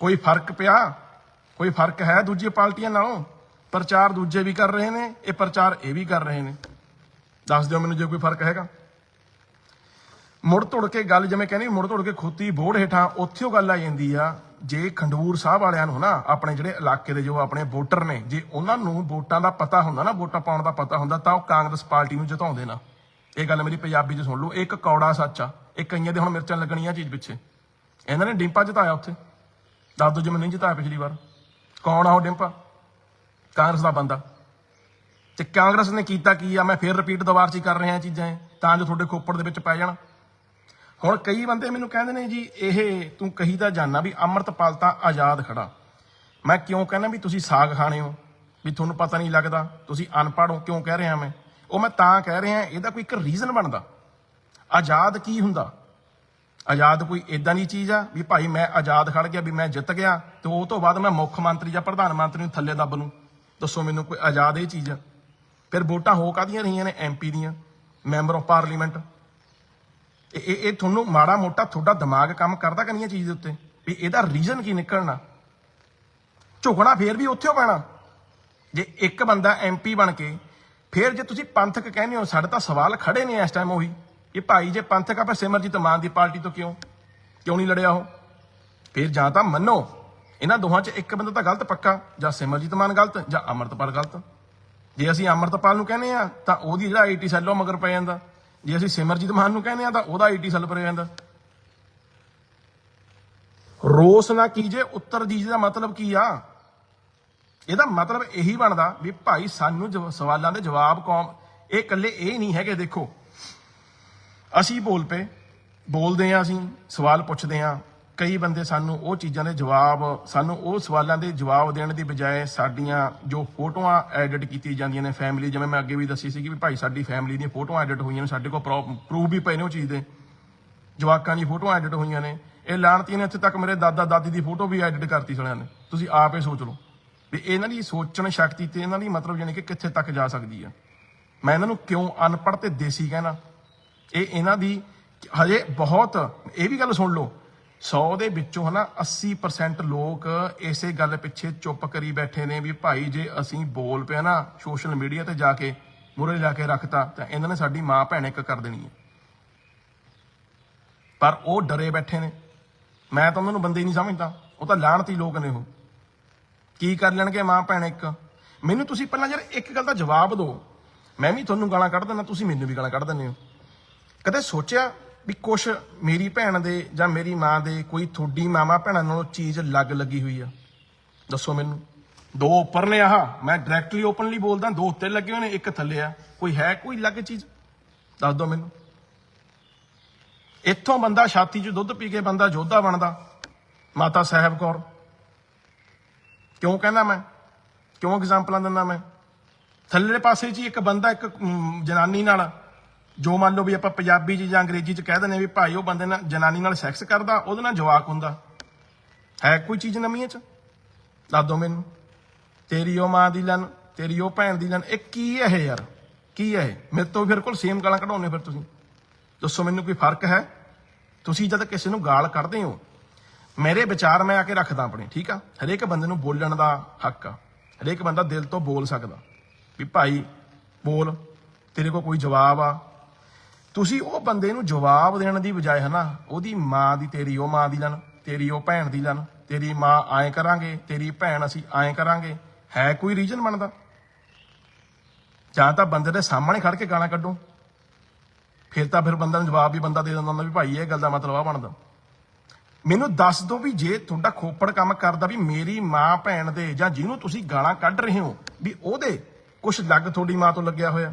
ਕੋਈ ਫ਼ਰਕ ਪਿਆ? ਕੋਈ ਫ਼ਰਕ ਹੈ ਦੂਜੀ ਪਾਰਟੀਆਂ ਨਾਲੋਂ? ਪ੍ਰਚਾਰ ਦੂਜੇ ਵੀ ਕਰ ਰਹੇ ਨੇ, ਇਹ ਪ੍ਰਚਾਰ ਇਹ ਵੀ ਕਰ ਰਹੇ ਨੇ। ਦੱਸ ਦਿਓ ਮੈਨੂੰ ਜੇ ਕੋਈ ਫ਼ਰਕ ਹੈਗਾ। ਮੁੜ ਤੁੜ ਕੇ ਗੱਲ ਜਿਵੇਂ ਕਹਿੰਦੇ ਮੁੜ ਤੁੜ ਕੇ ਖੋਤੀ ਬੋੜ ਹੇਠਾਂ ਉੱਥੇ ਉਹ ਗੱਲ ਆ ਜਾਂਦੀ ਆ, ਜੇ ਖੰਡੂਰ ਸਾਹਿਬ ਵਾਲਿਆਂ ਨੂੰ ਨਾ ਆਪਣੇ ਜਿਹੜੇ ਇਲਾਕੇ ਦੇ ਜੋ ਆਪਣੇ ਵੋਟਰ ਨੇ, ਜੇ ਉਹਨਾਂ ਨੂੰ ਵੋਟਾਂ ਦਾ ਪਤਾ ਹੁੰਦਾ ਨਾ, ਵੋਟਾਂ ਪਾਉਣ ਦਾ ਪਤਾ ਹੁੰਦਾ, ਤਾਂ ਉਹ ਕਾਂਗਰਸ ਪਾਰਟੀ ਨੂੰ ਜਿਤਾਉਂਦੇ ਨਾ। ਇਹ ਗੱਲ ਮੇਰੀ ਪੰਜਾਬੀ 'ਚ ਸੁਣ ਲਓ ਇਹ ਇੱਕ ਕੌੜਾ ਸੱਚ ਆ, ਇਹ ਕਈਆਂ ਦੇ ਹੁਣ ਮਿਰਚਾਂ ਲੱਗਣੀਆਂ ਚੀਜ਼ ਪਿੱਛੇ। ਇਹਨਾਂ ਨੇ ਡਿੰਪਾ ਜਿਤਾਇਆ ਉੱਥੇ। ਦੱਸ ਦੋ ਜੇ ਮੈਂ ਨਹੀਂ ਜਿਤਾਇਆ ਪਿਛਲੀ ਵਾਰ। ਕੌਣ ਆ ਉਹ ਡਿੰਪਾ? ਕਾਂਗਰਸ ਦਾ ਬੰਦਾ। ਤੇ ਕਾਂਗਰਸ ਨੇ ਕੀਤਾ ਕੀ ਆ? ਮੈਂ ਫਿਰ ਰਿਪੀਟ ਦੁਬਾਰ ਚ ਕਰ ਰਿਹਾ ਇਹ ਚੀਜ਼ਾਂ ਇਹ, ਤਾਂ ਜੋ ਤੁਹਾਡੇ ਖੋਪੜ ਦੇ ਵਿੱਚ ਪੈ ਜਾਣ। ਹੁਣ ਕਈ ਬੰਦੇ ਮੈਨੂੰ ਕਹਿੰਦੇ ਨੇ ਜੀ ਇਹ ਤੂੰ ਕਹੀ ਤਾਂ ਜਾਣਾ ਵੀ ਅੰਮ੍ਰਿਤਪਾਲ ਤਾਂ ਆਜ਼ਾਦ ਖੜਾ। ਮੈਂ ਕਿਉਂ ਕਹਿੰਦਾ ਵੀ ਤੁਸੀਂ ਸਾਗ ਖਾਣੇ ਹੋ? ਵੀ ਤੁਹਾਨੂੰ ਪਤਾ ਨਹੀਂ ਲੱਗਦਾ ਤੁਸੀਂ ਅਨਪੜ੍ਹ ਹੋ ਕਿਉਂ ਕਹਿ ਰਿਹਾ ਮੈਂ? ਉਹ ਮੈਂ ਤਾਂ ਕਹਿ ਰਿਹਾ ਇਹਦਾ ਕੋਈ ਇੱਕ ਰੀਜ਼ਨ ਬਣਦਾ। ਆਜ਼ਾਦ ਕੀ ਹੁੰਦਾ? ਆਜ਼ਾਦ ਕੋਈ ਇਦਾਂ ਦੀ ਚੀਜ਼ ਆ ਵੀ ਭਾਈ ਮੈਂ ਆਜ਼ਾਦ ਖੜ ਗਿਆ, ਵੀ ਮੈਂ ਜਿੱਤ ਗਿਆ, ਤੇ ਉਹ ਤੋਂ ਬਾਅਦ ਮੈਂ ਮੁੱਖ ਮੰਤਰੀ ਜਾਂ ਪ੍ਰਧਾਨ ਮੰਤਰੀ ਨੂੰ ਥੱਲੇ ਦੱਬ ਨੂੰ ਦੱਸੋ ਮੈਨੂੰ ਕੋਈ ਆਜ਼ਾਦ ਇਹ ਚੀਜ਼ ਆ? ਫਿਰ ਵੋਟਾਂ ਹੋ ਕਾਦੀਆਂ ਰਹੀਆਂ ਨੇ ਐਮਪੀ ਦੀਆਂ? Member of parliament? ਇਹ ਇਹ ਇਹ ਤੁਹਾਨੂੰ ਮਾੜਾ ਮੋਟਾ ਤੁਹਾਡਾ ਦਿਮਾਗ ਕੰਮ ਕਰਦਾ ਕਿ ਚੀਜ਼ ਦੇ ਉੱਤੇ? ਵੀ ਇਹਦਾ ਰੀਜ਼ਨ ਕੀ ਨਿਕਲਣਾ? ਝੁਕਣਾ ਫੇਰ ਵੀ ਉੱਥੇ ਪੈਣਾ। ਜੇ ਇੱਕ ਬੰਦਾ ਐਮਪੀ ਬਣ ਕੇ, ਫੇਰ ਜੇ ਤੁਸੀਂ ਪੰਥਕ ਕਹਿੰਦੇ ਹੋ, ਸਾਡੇ ਤਾਂ ਸਵਾਲ ਖੜੇ ਨੇ ਇਸ ਟਾਈਮ ਉਹੀ। ਕਿ ਭਾਈ ਜੇ ਪੰਥਕ ਆ ਸਿਮਰਜੀਤ ਮਾਨ ਦੀ ਪਾਰਟੀ ਤੋਂ ਕਿਉਂ? ਕਿਉਂ ਨਹੀਂ ਲੜਿਆ ਉਹ? ਫਿਰ ਜਾਂ ਤਾਂ ਮੰਨੋ, ਇਹਨਾਂ ਦੋਹਾਂ 'ਚ ਇੱਕ ਬੰਦਾ ਤਾਂ ਗਲਤ ਪੱਕਾ, ਜਾਂ ਸਿਮਰਜੀਤ ਮਾਨ ਗਲਤ, ਜਾਂ ਅਮਰਤਪਾਲ ਗਲਤ। ਜੇ ਅਸੀਂ ਅਮਰਤਪਾਲ ਨੂੰ ਕਹਿੰਦੇ ਆ, ਤਾਂ ਉਹਦੀ ਜਿਹੜਾ ਆਈਟੀ ਸੈੱਲੋਂ ਮਗਰ ਪੈ ਜਾਂਦਾ। ਜੇ ਅਸੀਂ ਸਿਮਰਜੀਤ ਮਾਨ ਨੂੰ ਕਹਿੰਦੇ ਆ, ਤਾਂ ਉਹਦਾ ਆਈਟੀ ਸੈੱਲ ਪੈ ਜਾਂਦਾ ਰੋਸ ਨਾ ਕੀਜੇ, ਉੱਤਰ ਦੀਜੇ ਦਾ ਮਤਲਬ ਕੀ ਆ? ਇਹਦਾ ਮਤਲਬ ਇਹੀ ਬਣਦਾ ਵੀ ਭਾਈ ਸਾਨੂੰ ਜਵ- ਸਵਾਲਾਂ ਦੇ ਜਵਾਬ ਕੌਮ ਇਹ ਇਕੱਲੇ ਇਹ ਨਹੀਂ ਹੈਗੇ, ਦੇਖੋ। ਅਸੀਂ ਬੋਲ ਪਏ, ਬੋਲਦੇ ਆ ਅਸੀਂ, ਸਵਾਲ ਪੁੱਛਦੇ ਆ ਕਈ ਬੰਦੇ ਸਾਨੂੰ ਉਹ ਚੀਜ਼ਾਂ ਦੇ ਜਵਾਬ, ਸਾਨੂੰ ਉਹ ਸਵਾਲਾਂ ਦੇ ਜਵਾਬ ਦੇਣ ਦੀ ਬਜਾਏ ਸਾਡੀਆਂ ਜੋ ਫੋਟੋਆਂ ਐਡਿਟ ਕੀਤੀ ਜਾਂਦੀਆਂ ਨੇ ਫੈਮਿਲੀ ਜਿਵੇਂ ਮੈਂ ਅੱਗੇ ਵੀ ਦੱਸੀ ਸੀ ਕਿ ਵੀ ਭਾਈ ਸਾਡੀ ਫੈਮਿਲੀ ਦੀਆਂ ਫੋਟੋਆਂ ਐਡਿਟ ਹੋਈਆਂ ਨੇ, ਸਾਡੇ ਕੋਲ ਪ੍ਰੂਫ ਵੀ ਪਏ ਨੇ ਉਹ ਚੀਜ਼ ਦੇ। ਜਵਾਕਾਂ ਦੀ ਫੋਟੋਆਂ ਐਡਿਟ ਹੋਈਆਂ ਨੇ। ਇਹ ਲਾਣਤੀ ਨੇ ਇੱਥੇ ਤੱਕ ਮੇਰੇ ਦਾਦਾ ਦਾਦੀ ਦੀ ਫੋਟੋ ਵੀ ਐਡਿਟ ਕਰਤੀ ਸਲਿਆਂ ਨੇ। ਤੁਸੀਂ ਆਪ ਹੀ ਸੋਚ ਲਓ ਵੀ ਇਹਨਾਂ ਦੀ ਸੋਚਣ ਸ਼ਕਤੀ ਤੇ ਇਹਨਾਂ ਦੀ ਮਤਲਬ ਯਾਨੀ ਕਿ ਕਿੱਥੇ ਤੱਕ ਜਾ ਸਕਦੀ ਆ। ਮੈਂ ਇਹਨਾਂ ਨੂੰ ਕਿਉਂ ਅਨਪੜ੍ਹ ਤੇ ਦੇਸੀ ਕਹਿਣਾ? ਇਹ ਇਹਨਾਂ ਦੀ ਹਜੇ ਬਹੁਤ, ਇਹ ਵੀ ਗੱਲ ਸੁਣ ਲਓ 100 ਦੇ ਵਿੱਚੋਂ ਹਨਾ 80% ਲੋਕ ਇਸੇ ਗੱਲ ਪਿੱਛੇ ਚੁੱਪ ਕਰੀ ਬੈਠੇ ਨੇ ਵੀ ਭਾਈ ਜੇ ਅਸੀਂ ਬੋਲ ਪਿਆ ਨਾ ਸੋਸ਼ਲ ਮੀਡੀਆ ਤੇ ਜਾ ਕੇ ਮੁਰੇ ਜਾ ਕੇ ਰੱਖਤਾ, ਤਾਂ ਇਹਨਾਂ ਨੇ ਸਾਡੀ ਮਾਂ ਭੈਣ ਇੱਕ ਕਰ ਦੇਣੀ ਹੈ। ਪਰ ਉਹ ਡਰੇ ਬੈਠੇ ਨੇ। ਮੈਂ ਤਾਂ ਉਹਨਾਂ ਨੂੰ ਬੰਦੇ ਹੀ ਨਹੀਂ ਸਮਝਦਾ। ਉਹ ਤਾਂ ਲਾਹਣਤੀ ਲੋਕ ਨੇ ਉਹ। ਕੀ ਕਰ ਲੈਣਗੇ ਮਾਂ ਭੈਣ ਇੱਕ? ਮੈਨੂੰ ਤੁਸੀਂ ਪਹਿਲਾਂ ਯਾਰ ਇੱਕ ਗੱਲ ਦਾ ਜਵਾਬ ਦਿਓ। ਮੈਂ ਵੀ ਤੁਹਾਨੂੰ ਗਾਲਾਂ ਕੱਢ ਦਿੰਦਾ, ਤੁਸੀਂ ਮੈਨੂੰ ਵੀ ਗਾਲਾਂ ਕੱਢ ਦਿੰਦੇ ਹੋ। ਕਦੇ ਸੋਚਿਆ ਵੀ ਕੁਛ ਮੇਰੀ ਭੈਣ ਦੇ ਜਾਂ ਮੇਰੀ ਮਾਂ ਦੇ ਕੋਈ ਥੋੜੀ ਮਾਮਾ ਭੈਣਾਂ ਨਾਲੋਂ ਚੀਜ਼ ਲੱਗ ਲੱਗੀ ਹੋਈ ਆ? ਦੱਸੋ ਮੈਨੂੰ। ਦੋ ਉੱਪਰ ਨੇ ਆਹ। ਮੈਂ ਡਾਇਰੈਕਟਲੀ ਓਪਨਲੀ ਬੋਲਦਾ, ਦੋ ਉੱਤੇ ਲੱਗੇ ਹੋਏ ਨੇ, ਇੱਕ ਥੱਲੇ ਆ। ਕੋਈ ਹੈ ਕੋਈ ਲੱਗ ਚੀਜ਼? ਦੱਸ ਦਿਓ ਮੈਨੂੰ। ਇੱਥੋਂ ਬੰਦਾ ਛਾਤੀ 'ਚ ਦੁੱਧ ਪੀ ਕੇ ਬੰਦਾ ਯੋਧਾ ਬਣਦਾ। ਮਾਤਾ ਸਾਹਿਬ ਕੌਰ। ਕਿਉਂ ਕਹਿੰਦਾ ਮੈਂ? ਕਿਉਂ ਐਗਜ਼ਾਮਪਲਾਂ ਦਿੰਦਾ ਮੈਂ? ਥੱਲੇ ਪਾਸੇ 'ਚ ਹੀ ਇੱਕ ਬੰਦਾ, ਇੱਕ ਜਨਾਨੀ ਨਾਲ ਜੋ ਮੰਨ ਲਓ ਵੀ ਆਪਾਂ ਪੰਜਾਬੀ 'ਚ ਜਾਂ ਅੰਗਰੇਜ਼ੀ 'ਚ ਕਹਿ ਦਿੰਦੇ ਵੀ ਭਾਈ ਉਹ ਬੰਦੇ ਨਾਲ ਜਨਾਨੀ ਨਾਲ ਸੈਕਸ ਕਰਦਾ, ਉਹਦੇ ਨਾਲ ਜਵਾਕ ਹੁੰਦਾ। ਹੈ ਕੋਈ ਚੀਜ਼ ਨਵੀਂ 'ਚ? ਦੱਸ ਦਿਓ ਮੈਨੂੰ। ਤੇਰੀ ਉਹ ਮਾਂ ਦੀ ਲਨ ਤੇਰੀ ਉਹ ਭੈਣ ਦੀ ਲਨ ਇਹ ਕੀ ਹੈ ਯਾਰ? ਕੀ ਹੈ ਇਹ? ਮੇਰੇ ਤੋਂ ਫਿਰ ਕੋਲ ਸੇਮ ਗਾਲਾਂ ਕਢਾਉਣੇ ਫਿਰ ਤੁਸੀਂ। ਦੱਸੋ ਮੈਨੂੰ ਕੋਈ ਫ਼ਰਕ ਹੈ? ਤੁਸੀਂ ਜਦ ਕਿਸੇ ਨੂੰ ਗਾਲ ਕੱਢਦੇ ਹੋ, ਮੇਰੇ ਵਿਚਾਰ ਮੈਂ ਆ ਕੇ ਰੱਖਦਾ ਆਪਣੇ, ਠੀਕ ਆ? ਹਰੇਕ ਬੰਦੇ ਨੂੰ ਬੋਲਣ ਦਾ ਹੱਕ ਆ। ਹਰੇਕ ਬੰਦਾ ਦਿਲ ਤੋਂ ਬੋਲ ਸਕਦਾ। ਵੀ ਭਾਈ, ਬੋਲ। ਤੇਰੇ ਕੋਲ ਕੋਈ ਜਵਾਬ ਆ। ਤੁਸੀਂ ਉਹ ਬੰਦੇ ਨੂੰ ਜਵਾਬ ਦੇਣ ਦੀ ਬਜਾਏ ਹਨਾ, ਉਹਦੀ ਮਾਂ ਦੀ, ਤੇਰੀ ਉਹ ਮਾਂ ਦੀ ਲਨ ਤੇਰੀ ਉਹ ਭੈਣ ਦੀ ਲਨ ਤੇਰੀ ਮਾਂ ਐਂ ਕਰਾਂਗੇ, ਤੇਰੀ ਭੈਣ ਅਸੀਂ ਐਂ ਕਰਾਂਗੇ, ਹੈ ਕੋਈ ਰੀਜਨ ਬਣਦਾ? ਜਾਂ ਤਾਂ ਬੰਦੇ ਦੇ ਸਾਹਮਣੇ ਖੜ ਕੇ ਗਾਲਾਂ ਕੱਢੋ। ਫਿਰ ਤਾਂ ਫਿਰ ਬੰਦਾ ਨੂੰ ਜਵਾਬ ਵੀ ਬੰਦਾ ਦੇ ਦਿੰਦਾ ਹੁੰਦਾ ਵੀ ਭਾਈ ਇਹ ਗੱਲ ਦਾ ਮਤਲਬ ਆ ਬਣਦਾ। ਮੈਨੂੰ ਦੱਸ ਦਿਓ ਵੀ ਜੇ ਤੁਹਾਡਾ ਖੋਪੜ ਕੰਮ ਕਰਦਾ ਵੀ ਮੇਰੀ ਮਾਂ ਭੈਣ ਦੇ ਜਾਂ ਜਿਹਨੂੰ ਤੁਸੀਂ ਗਾਲਾਂ ਕੱਢ ਰਹੇ ਹੋ, ਵੀ ਉਹਦੇ ਕੁਝ ਲੱਗ ਤੁਹਾਡੀ ਮਾਂ ਤੋਂ ਲੱਗਿਆ ਹੋਇਆ।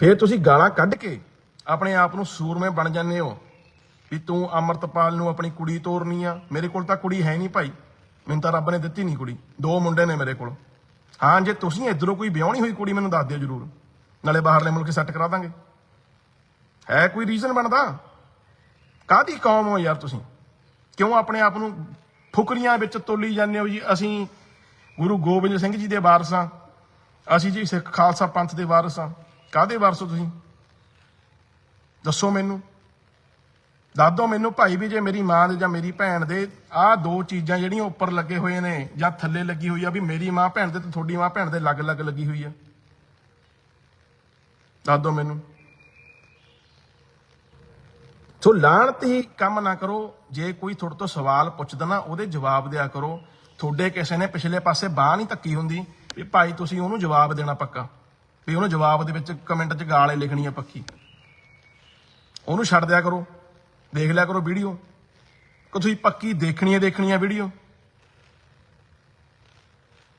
ਫਿਰ ਤੁਸੀਂ ਗਾਲਾਂ ਕੱਢ ਕੇ ਆਪਣੇ ਆਪ ਨੂੰ ਸੂਰਮੇ ਬਣ ਜਾਂਦੇ ਹੋ। ਵੀ ਤੂੰ ਅਮਰਤਪਾਲ ਨੂੰ ਆਪਣੀ ਕੁੜੀ ਤੋਰਨੀ ਆ। ਮੇਰੇ ਕੋਲ ਤਾਂ ਕੁੜੀ ਹੈ ਨਹੀਂ ਭਾਈ। ਮੈਨੂੰ ਤਾਂ ਰੱਬ ਨੇ ਦਿੱਤੀ ਨਹੀਂ ਕੁੜੀ। ਦੋ ਮੁੰਡੇ ਨੇ ਮੇਰੇ ਕੋਲ। ਹਾਂ, ਜੇ ਤੁਸੀਂ ਇਧਰੋਂ ਕੋਈ ਵਿਆਹਣੀ ਹੋਈ ਕੁੜੀ, ਮੈਨੂੰ ਦੱਸ ਦਿਓ ਜਰੂਰ। ਨਾਲੇ ਬਾਹਰਲੇ ਮੁਲਕ ਸੈੱਟ ਕਰਾ ਦਾਂਗੇ। ਹੈ ਕੋਈ ਰੀਜ਼ਨ ਬਣਦਾ? ਕਾਦੀ ਕੌਮ ਹੋ ਯਾਰ ਤੁਸੀਂ? ਕਿਉਂ ਆਪਣੇ ਆਪ ਨੂੰ ਫੁਕਰੀਆਂ ਵਿੱਚ ਤੋਲੀ ਜਾਂਦੇ ਹੋ ਜੀ? ਅਸੀਂ ਗੁਰੂ ਗੋਬਿੰਦ ਸਿੰਘ ਜੀ ਦੇ ਵਾਰਸ ਹਾਂ। ਅਸੀਂ ਜੀ ਸਿੱਖ ਖਾਲਸਾ ਪੰਥ ਦੇ ਵਾਰਸ ਹਾਂ। ਕਾਦੇ ਵਾਰਸ ਹੋ ਤੁਸੀਂ? ਦੱਸੋ ਮੈਨੂੰ। ਦੱਸ ਦਿਓ ਮੈਨੂੰ ਭਾਈ ਵੀ ਜੇ ਮੇਰੀ ਮਾਂ ਦੇ ਜਾਂ ਮੇਰੀ ਭੈਣ ਦੇ ਆਹ ਦੋ ਚੀਜ਼ਾਂ ਜਿਹੜੀਆਂ ਉੱਪਰ ਲੱਗੇ ਹੋਏ ਨੇ ਜਾਂ ਥੱਲੇ ਲੱਗੀ ਹੋਈ ਆ ਵੀ ਮੇਰੀ ਮਾਂ ਭੈਣ ਦੇ ਤੇ ਤੁਹਾਡੀ ਮਾਂ ਭੈਣ ਦੇ ਅਲੱਗ-ਅਲੱਗ ਲੱਗੀ ਹੋਈ ਆ। ਦੱਸ ਦਿਓ ਮੈਨੂੰ। ਸੋ ਲਾਣਤੀ ਕੰਮ ਨਾ ਕਰੋ। ਜੇ ਕੋਈ ਤੁਹਾਡੇ ਤੋਂ ਸਵਾਲ ਪੁੱਛਦਾ ਨਾ ਉਹਦੇ ਜਵਾਬ ਦਿਆ ਕਰੋ। ਤੁਹਾਡੇ ਕਿਸੇ ਨੇ ਪਿਛਲੇ ਪਾਸੇ ਬਾਹ ਨਹੀਂ ਧੱਕੀ ਹੁੰਦੀ ਵੀ ਭਾਈ ਤੁਸੀਂ ਉਹਨੂੰ ਜਵਾਬ ਦੇਣਾ ਪੱਕਾ। ਵੀ ਉਹਨੂੰ ਜਵਾਬ ਦੇ ਵਿੱਚ ਕਮੈਂਟ 'ਚ ਗਾਲੇ ਲਿਖਣੀ ਆ ਪੱਕੀ ਉਹਨੂੰ ਛੱਡ ਦਿਆ ਕਰੋ। ਦੇਖ ਲਿਆ ਕਰੋ ਵੀਡੀਓ। ਕਿ ਤੁਸੀਂ ਪੱਕੀ ਦੇਖਣੀ ਹੈ ਦੇਖਣੀ ਹੈ ਵੀਡੀਓ।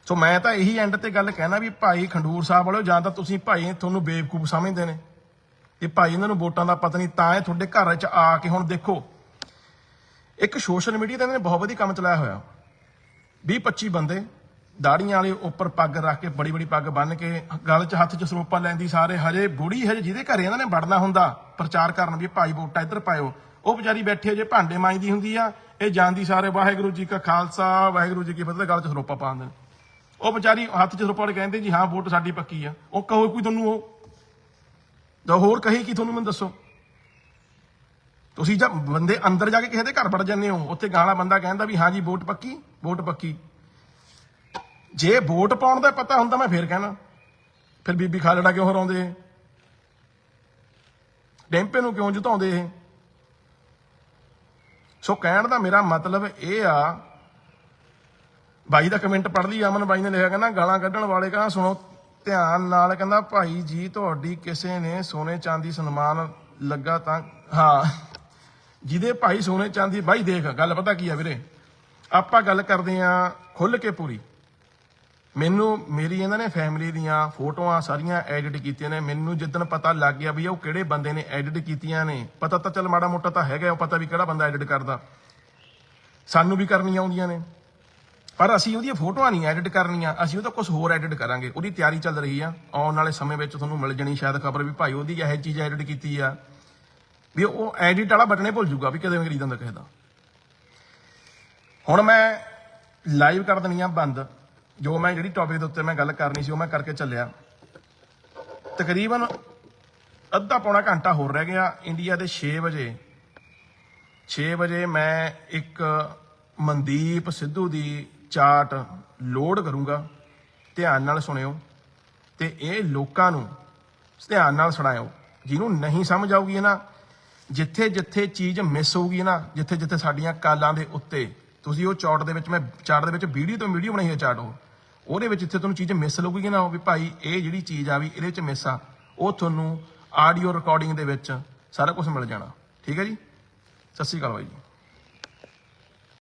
ਸੋ ਮੈਂ ਤਾਂ ਇਹੀ ਐਂਡ ਤੇ ਗੱਲ ਕਹਿਣਾ ਵੀ ਭਾਈ ਖੰਡੂਰ ਸਾਹਿਬ ਵਾਲਿਓ, ਜਾਂ ਤਾਂ ਤੁਸੀਂ ਭਾਈ ਤੁਹਾਨੂੰ ਬੇਵਕੂਫ ਸਮਝਦੇ ਨੇ। ਇਹ ਭਾਈ ਇਹਨਾਂ ਨੂੰ ਵੋਟਾਂ ਦਾ ਪਤਾ ਨਹੀਂ, ਤਾਂ ਇਹ ਤੁਹਾਡੇ ਘਰ 'ਚ ਆ ਕੇ ਹੁਣ ਦੇਖੋ। ਇੱਕ ਸੋਸ਼ਲ ਮੀਡੀਆ ਤੇ ਇਹਨਾਂ ਨੇ ਬਹੁਤ ਵਧੀਆ ਕੰਮ ਚਲਾਇਆ ਹੋਇਆ। 20 25 ਬੰਦੇ ਦਾੜੀਆਂ ਵਾਲੇ ਉੱਪਰ ਪੱਗ ਰੱਖ ਕੇ, ਬੜੀ ਬੜੀ ਪੱਗ ਬੰਨ ਕੇ, ਗਲ 'ਚ ਹੱਥ 'ਚ ਸਰੋਪਾ ਲੈਂਦੀ ਸਾਰੇ, ਹਜੇ ਬੁੜੀ ਹਜੇ ਜਿਹਦੇ ਘਰੇ ਇਹਨਾਂ ਨੇ ਵੜਨਾ ਹੁੰਦਾ, ਪ੍ਰਚਾਰ ਕਰਨ ਵੀ ਭਾਈ ਵੋਟਾਂ ਇੱਧਰ ਪਾਇਓ। ਉਹ ਵਿਚਾਰੀ ਬੈਠੇ ਜੇ ਭਾਂਡੇ ਮਾਂਜਦੀ ਹੁੰਦੀ ਆ, ਇਹ ਜਾਂਦੀ ਸਾਰੇ, ਵਾਹਿਗੁਰੂ ਜੀ ਕਾ ਖਾਲਸਾ, ਵਾਹਿਗੁਰੂ ਜੀ ਕੀ ਫਤਿਹ, ਗਲ 'ਚ ਸਰੋਪਾ ਪਾ ਦਿੰਦੇ ਨੇ ਉਹ ਵਿਚਾਰੀ ਹੱਥ 'ਚ ਰੁਪੜ ਕਹਿੰਦੇ, ਜੀ ਹਾਂ, ਵੋਟ ਸਾਡੀ ਪੱਕੀ ਆ। ਉਹ ਕਹੋ ਕੋਈ ਤੁਹਾਨੂੰ ਉਹ? ਤਾਂ ਹੋਰ ਕਹੀ ਕੀ ਤੁਹਾਨੂੰ ਮੈਨੂੰ ਦੱਸੋ? ਤੁਸੀਂ ਜਦ ਬੰਦੇ ਅੰਦਰ ਜਾ ਕੇ ਕਿਸੇ ਦੇ ਘਰ ਵੜ ਜਾਂਦੇ ਹੋ, ਉੱਥੇ ਗਾਲਾ ਬੰਦਾ ਕਹਿੰਦਾ ਵੀ ਹਾਂ ਜੀ, ਵੋਟ ਪੱਕੀ ਵੋਟ ਪੱਕੀ। ਜੇ ਵੋਟ ਪਾਉਣ ਦਾ ਪਤਾ ਹੁੰਦਾ ਮੈਂ ਫੇਰ ਕਹਿਣਾ। ਫਿਰ ਬੀਬੀ ਖਾਲੜਾ ਕਿਉਂ ਹਰਾਉਂਦੇ ਇਹ? ਡੈਂਪੇ ਨੂੰ ਕਿਉਂ ਜਿਤਾਉਂਦੇ ਇਹ? ਸੋ ਕਹਿਣ ਦਾ ਮੇਰਾ ਮਤਲਬ ਇਹ ਆ, ਬਾਈ ਦਾ ਕਮੈਂਟ ਪੜ੍ਹ ਲਈ, ਅਮਨ ਬਾਈ ਨੇ ਲਿਖਿਆ, ਕਹਿੰਦਾ ਗਾਲਾਂ ਕੱਢਣ ਵਾਲੇ ਕਹਿੰਦਾ ਸੁਣੋ, ਧਿਆਨ ਨਾਲ ਕਹਿੰਦਾ, ਭਾਈ ਜੀ, ਤੁਹਾਡੀ ਕਿਸੇ ਨੇ ਸੋਨੇ ਚਾਂਦੀ ਸਨਮਾਨ ਲੱਗਾ ਤਾਂ, ਹਾਂ। ਜਿਹਦੇ ਭਾਈ ਸੋਨੇ ਚਾਂਦੀ, ਬਾਈ ਦੇਖ, ਗੱਲ ਪਤਾ ਕੀ ਆ ਵੀਰੇ? ਆਪਾਂ ਗੱਲ ਕਰਦੇ ਆ ਖੁੱਲ ਕੇ ਪੂਰੀ। ਮੈਨੂੰ ਮੇਰੀ ਇਹਨਾਂ ਨੇ ਫੈਮਿਲੀ ਦੀਆਂ ਫੋਟੋਆਂ ਸਾਰੀਆਂ ਐਡਿਟ ਕੀਤੀਆਂ ਨੇ। ਮੈਨੂੰ ਜਿੱਦਣ ਪਤਾ ਲੱਗ ਗਿਆ ਵੀ ਉਹ ਕਿਹੜੇ ਬੰਦੇ ਨੇ ਐਡਿਟ ਕੀਤੀਆਂ ਨੇ, ਪਤਾ ਤਾਂ ਚੱਲ ਮਾੜਾ ਮੋਟਾ ਤਾਂ ਹੈਗਾ, ਉਹ ਪਤਾ ਵੀ ਕਿਹੜਾ ਬੰਦਾ ਐਡਿਟ ਕਰਦਾ। ਸਾਨੂੰ ਵੀ ਕਰਨੀਆਂ ਆਉਂਦੀਆਂ ਨੇ। ਪਰ ਅਸੀਂ ਉਹਦੀਆਂ ਫੋਟੋਆਂ ਨਹੀਂ ਐਡਿਟ ਕਰਨੀਆਂ, ਅਸੀਂ ਉਹਦਾ ਕੁਝ ਹੋਰ ਐਡਿਟ ਕਰਾਂਗੇ। ਉਹਦੀ ਤਿਆਰੀ ਚੱਲ ਰਹੀ ਆ। ਆਉਣ ਵਾਲੇ ਸਮੇਂ ਵਿੱਚ ਤੁਹਾਨੂੰ ਮਿਲ ਜਣੀ ਸ਼ਾਇਦ ਖਬਰ ਵੀ ਭਾਈ ਉਹਦੀ ਇਹ ਚੀਜ਼ ਐਡਿਟ ਕੀਤੀ ਆ। ਵੀ ਉਹ ਐਡਿਟ ਵਾਲਾ ਬਟਨੇ ਭੁੱਲ ਜੂਗਾ ਵੀ ਕਦੇ ਵੀ ਖਰੀਦਣ ਦਾ ਕਿਸੇ ਦਾ। ਹੁਣ ਮੈਂ ਲਾਈਵ ਕਰ ਦੇਣੀ ਆ ਬੰਦ। ਜੋ ਮੈਂ ਜਿਹੜੀ ਟੌਪਿਕ ਦੇ ਉੱਤੇ ਮੈਂ ਗੱਲ ਕਰਨੀ ਸੀ, ਉਹ ਮੈਂ ਕਰਕੇ ਚੱਲਿਆ। ਤਕਰੀਬਨ ਅੱਧਾ ਪੌਣਾ ਘੰਟਾ ਹੋਰ ਰਹਿ ਗਿਆ, ਇੰਡੀਆ ਦੇ 6 ਵਜੇ। 6 ਵਜੇ ਮੈਂ ਇੱਕ ਮਨਦੀਪ ਸਿੱਧੂ ਦੀ ਚਾਰਟ ਲੋਡ ਕਰੂੰਗਾ, ਧਿਆਨ ਨਾਲ ਸੁਣਿਓ, ਤੇ ਇਹ ਲੋਕਾਂ ਨੂੰ ਧਿਆਨ ਨਾਲ ਸੁਣਾਇਓ, ਜਿਹਨੂੰ ਨਹੀਂ ਸਮਝ ਆਊਗੀ ਨਾ ਜਿੱਥੇ ਜਿੱਥੇ ਚੀਜ਼ ਮਿਸ ਹੋਊਗੀ ਨਾ ਜਿੱਥੇ ਜਿੱਥੇ ਸਾਡੀਆਂ ਕਾਲਾਂ ਦੇ ਉੱਤੇ ਤੁਸੀਂ ਉਹ ਚਾਰਟ ਦੇ ਵਿੱਚ ਮੈਂ, ਚਾਰਟ ਦੇ ਵਿੱਚ ਵੀਡੀਓ ਤੋਂ ਵੀਡੀਓ ਬਣਾਈ ਹੈ ਚਾਰਟ ਉਹ। ਉਹਦੇ ਵਿੱਚ ਜਿੱਥੇ ਤੁਹਾਨੂੰ ਚੀਜ਼ ਮਿਸ ਲੱਗੂਗੀ ਨਾ, ਵੀ ਭਾਈ ਇਹ ਜਿਹੜੀ ਚੀਜ਼ ਆ ਵੀ ਇਹਦੇ ਵਿੱਚ ਮਿਸ ਆ, ਉਹ ਤੁਹਾਨੂੰ ਆਡੀਓ ਰਿਕਾਰਡਿੰਗ ਦੇ ਵਿੱਚ ਸਾਰਾ ਕੁਝ ਮਿਲ ਜਾਣਾ। ਠੀਕ ਹੈ ਜੀ? ਸਤਿ ਸ਼੍ਰੀ ਅਕਾਲ ਬਾਈ ਜੀ।